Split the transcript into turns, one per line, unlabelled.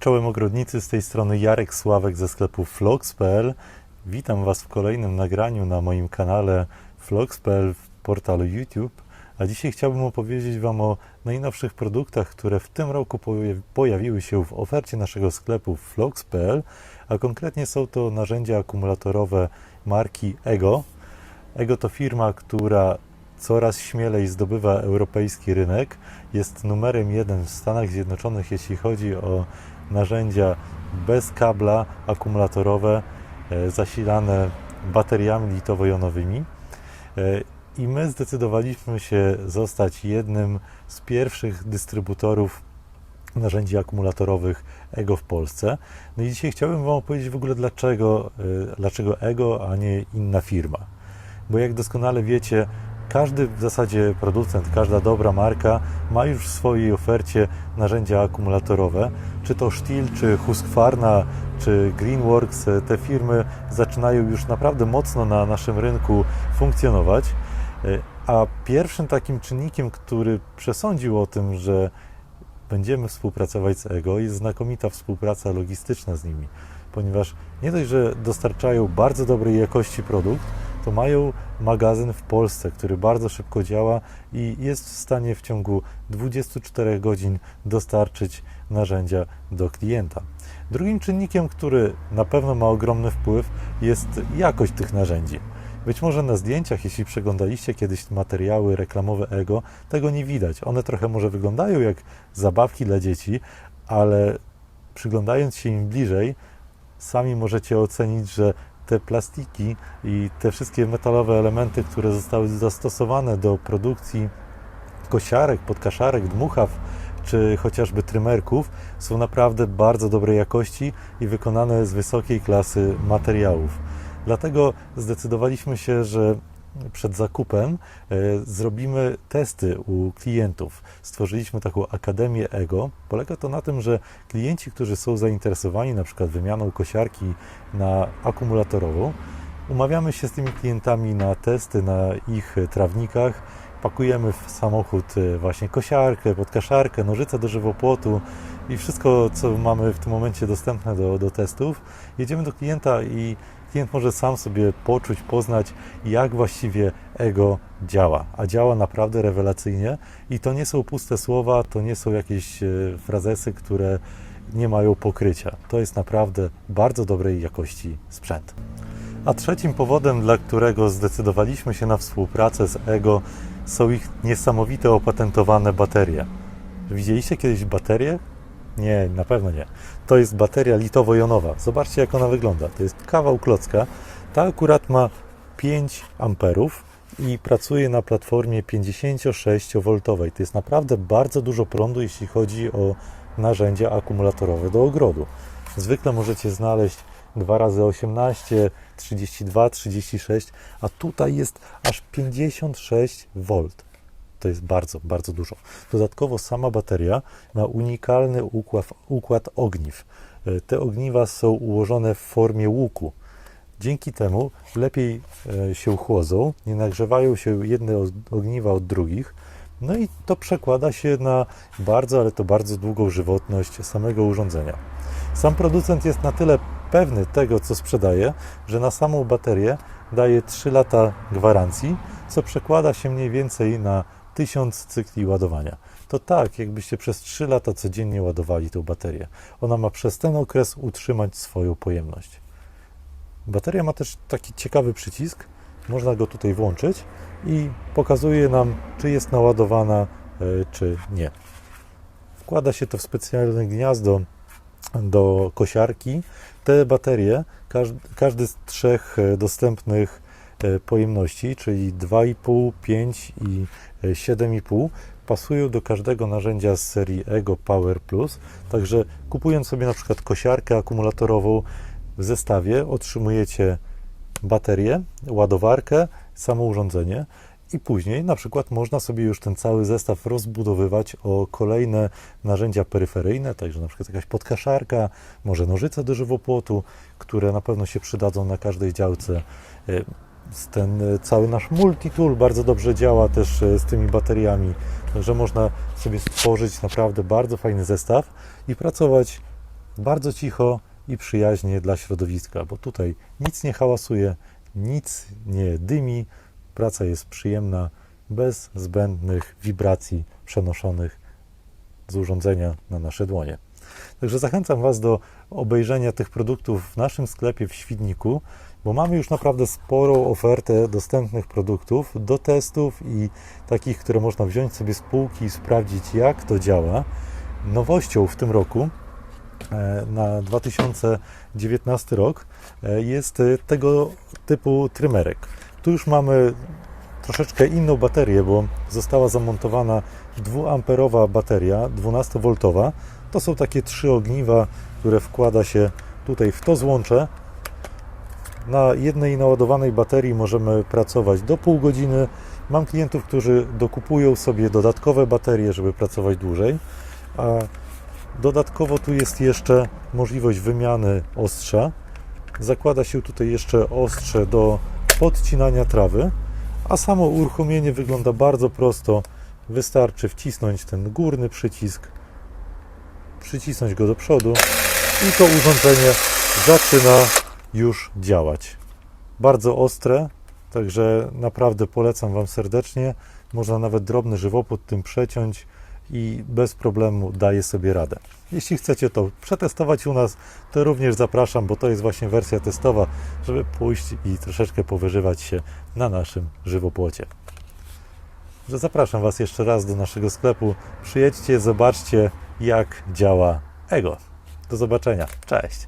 Czołem ogrodnicy, z tej strony Jarek Sławek ze sklepu Vlogs.pl. Witam Was w kolejnym nagraniu na moim kanale Vlogs.pl w portalu YouTube. A dzisiaj chciałbym opowiedzieć Wam o najnowszych produktach, które w tym roku pojawi- pojawiły się w ofercie naszego sklepu Vlogs.pl, a konkretnie są to narzędzia akumulatorowe marki EGO. EGO to firma, która coraz śmielej zdobywa europejski rynek. Jest numerem jeden w Stanach Zjednoczonych, jeśli chodzi o narzędzia bez kabla akumulatorowe e, zasilane bateriami litowo-jonowymi. E, I my zdecydowaliśmy się zostać jednym z pierwszych dystrybutorów narzędzi akumulatorowych EGO w Polsce. No i dzisiaj chciałbym Wam opowiedzieć w ogóle dlaczego, e, dlaczego EGO, a nie inna firma. Bo jak doskonale wiecie, każdy w zasadzie producent, każda dobra marka ma już w swojej ofercie narzędzia akumulatorowe. Czy to Stihl, czy Husqvarna, czy Greenworks, te firmy zaczynają już naprawdę mocno na naszym rynku funkcjonować. A pierwszym takim czynnikiem, który przesądził o tym, że będziemy współpracować z EGO, jest znakomita współpraca logistyczna z nimi, ponieważ nie dość, że dostarczają bardzo dobrej jakości produkt, to mają magazyn w Polsce, który bardzo szybko działa i jest w stanie w ciągu 24 godzin dostarczyć narzędzia do klienta. Drugim czynnikiem, który na pewno ma ogromny wpływ, jest jakość tych narzędzi. Być może na zdjęciach, jeśli przeglądaliście kiedyś materiały reklamowe Ego, tego nie widać. One trochę może wyglądają jak zabawki dla dzieci, ale przyglądając się im bliżej, sami możecie ocenić, że te plastiki i te wszystkie metalowe elementy, które zostały zastosowane do produkcji kosiarek, podkaszarek, dmuchaw czy chociażby trymerków są naprawdę bardzo dobrej jakości i wykonane z wysokiej klasy materiałów. Dlatego zdecydowaliśmy się, że przed zakupem e, zrobimy testy u klientów. Stworzyliśmy taką Akademię Ego. Polega to na tym, że klienci, którzy są zainteresowani na przykład wymianą kosiarki na akumulatorową, umawiamy się z tymi klientami na testy na ich trawnikach. Pakujemy w samochód e, właśnie kosiarkę, podkaszarkę, nożyce do żywopłotu i wszystko, co mamy w tym momencie dostępne do, do testów. Jedziemy do klienta i klient może sam sobie poczuć, poznać, jak właściwie ego działa. A działa naprawdę rewelacyjnie i to nie są puste słowa, to nie są jakieś e, frazesy, które nie mają pokrycia. To jest naprawdę bardzo dobrej jakości sprzęt. A trzecim powodem, dla którego zdecydowaliśmy się na współpracę z EGO, są ich niesamowite opatentowane baterie. Widzieliście kiedyś baterię? Nie, na pewno nie. To jest bateria litowo-jonowa. Zobaczcie, jak ona wygląda. To jest kawał klocka. Ta akurat ma 5 amperów i pracuje na platformie 56V. To jest naprawdę bardzo dużo prądu, jeśli chodzi o narzędzia akumulatorowe do ogrodu. Zwykle możecie znaleźć 2 razy 18, 32, 36, a tutaj jest aż 56V. To jest bardzo, bardzo dużo. Dodatkowo sama bateria ma unikalny układ, układ ogniw. E, Te ogniwa są ułożone w formie łuku. Dzięki temu lepiej e, się chłodzą, nie nagrzewają się jedne ogniwa od drugich. No i to przekłada się na bardzo, ale to bardzo długą żywotność samego urządzenia. Sam producent jest na tyle pewny tego, co sprzedaje, że na samą baterię daje 3 lata gwarancji, co przekłada się mniej więcej na 1000 cykli ładowania. To tak, jakbyście przez 3 lata codziennie ładowali tą baterię. Ona ma przez ten okres utrzymać swoją pojemność. Bateria ma też taki ciekawy przycisk. Można go tutaj włączyć i pokazuje nam, czy jest naładowana, e, czy nie. Wkłada się to w specjalne gniazdo do kosiarki. Te baterie, każdy, z trzech e, dostępnych pojemności, czyli 2,5, 5 i e, 7,5, pasują do każdego narzędzia z serii Ego Power Plus. Także kupując sobie na przykład kosiarkę akumulatorową w zestawie, otrzymujecie baterię, ładowarkę, samo urządzenie i później na przykład można sobie już ten cały zestaw rozbudowywać o kolejne narzędzia peryferyjne, także na przykład jakaś podkaszarka, może nożyce do żywopłotu, które na pewno się przydadzą na każdej działce. Ten e, cały nasz multitool bardzo dobrze działa też e, z tymi bateriami, także można sobie stworzyć naprawdę bardzo fajny zestaw i pracować bardzo cicho i przyjaźnie dla środowiska, bo tutaj nic nie hałasuje, nic nie dymi, praca jest przyjemna, bez zbędnych wibracji przenoszonych z urządzenia na nasze dłonie. Także zachęcam Was do obejrzenia tych produktów w naszym sklepie w Świdniku, bo mamy już naprawdę sporą ofertę dostępnych produktów do testów i takich, które można wziąć sobie z półki i sprawdzić, jak to działa. Nowością w tym roku e, na 2019 rok e, jest e, tego typu trymerek. Tu już mamy troszeczkę inną baterię, bo została zamontowana 2-amperowa bateria 12V. To są takie trzy ogniwa, które wkłada się tutaj w to złącze. Na jednej naładowanej baterii możemy pracować do pół godziny. Mam klientów, którzy dokupują sobie dodatkowe baterie, żeby pracować dłużej. A dodatkowo tu jest jeszcze możliwość wymiany ostrza. Zakłada się tutaj jeszcze ostrze do podcinania trawy, a samo uruchomienie wygląda bardzo prosto. Wystarczy wcisnąć ten górny przycisk, przycisnąć go do przodu i to urządzenie zaczyna już działać. Bardzo ostre, także naprawdę polecam Wam serdecznie. Można nawet drobny żywopłot tym przeciąć i bez problemu daje sobie radę. Jeśli chcecie to przetestować u nas, to również zapraszam, bo to jest właśnie wersja testowa, żeby pójść i troszeczkę powyżywać się na naszym żywopłocie. Że zapraszam Was jeszcze raz do naszego sklepu. Przyjedźcie, zobaczcie, jak działa Ego. Do zobaczenia. Cześć.